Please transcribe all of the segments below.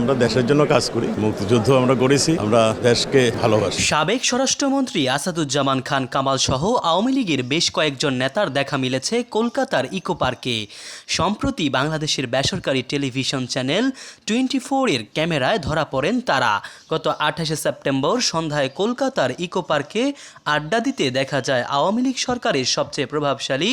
আমরা দেশের জন্য কাজ করি, মুক্তিযুদ্ধ আমরা করেছি, আমরা দেশকে ভালোবাসি। সাবেক স্বরাষ্ট্রমন্ত্রী আসাদুজ্জামান খান কামাল সহ আওয়ামী লীগের বেশ কয়েকজন নেতার দেখা মিলেছে কলকাতার ইকো পার্কে। সম্প্রতি বাংলাদেশের বেসরকারি টেলিভিশন চ্যানেল টোয়েন্টি এর ক্যামেরায় ধরা পড়েন তারা। গত আঠাশে সেপ্টেম্বর সন্ধ্যায় কলকাতার ইকো পার্কে আড্ডা দিতে দেখা যায় আওয়ামী লীগ সরকারের সবচেয়ে প্রভাবশালী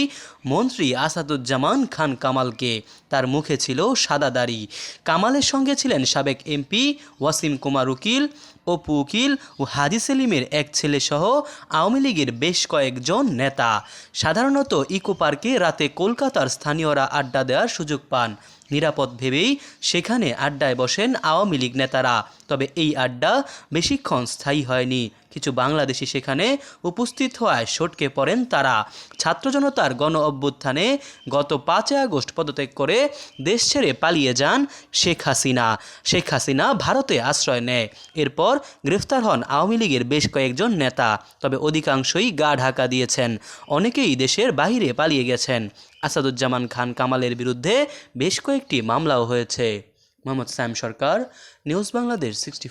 মন্ত্রী আসাদুজ্জামান খান কামালকে। তার মুখে ছিল সাদা দাড়ি। কামালের সঙ্গে ছিলেন সাবেক এমপি ওয়াসিম কুমার উকিল অপু উকিল ও হাজি সেলিমের এক ছেলে সহ আওয়ামী লীগের বেশ কয়েকজন নেতা। সাধারণত ইকো পার্কে রাতে কলকাতার স্থানীয়রা আড্ডা দেওয়ার সুযোগ পান। নিরাপদ ভেবেই সেখানে আড্ডায় বসেন আওয়ামী লীগ নেতারা। তবে এই আড্ডা বেশিক্ষণ স্থায়ী হয়নি। কিছু বাংলাদেশি সেখানে উপস্থিত হওয়ায় সটকে পড়েন তারা। ছাত্র জনতার গণ অভ্যুত্থানে গত পাঁচই আগস্ট পদত্যাগ করে দেশ ছেড়ে পালিয়ে যান শেখ হাসিনা। শেখ হাসিনা ভারতে আশ্রয় নেয়। এরপর গ্রেফতার হন আওয়ামী লীগের বেশ কয়েকজন নেতা, তবে অধিকাংশই গা ঢাকা দিয়েছেন। অনেকেই দেশের বাইরে পালিয়ে গেছেন। আসাদুজ্জামান খান কামালের বিরুদ্ধে বেশ কয়েকটি মামলাও হয়েছে। Mohammad Sam Sarkar, news Bangladesh sixty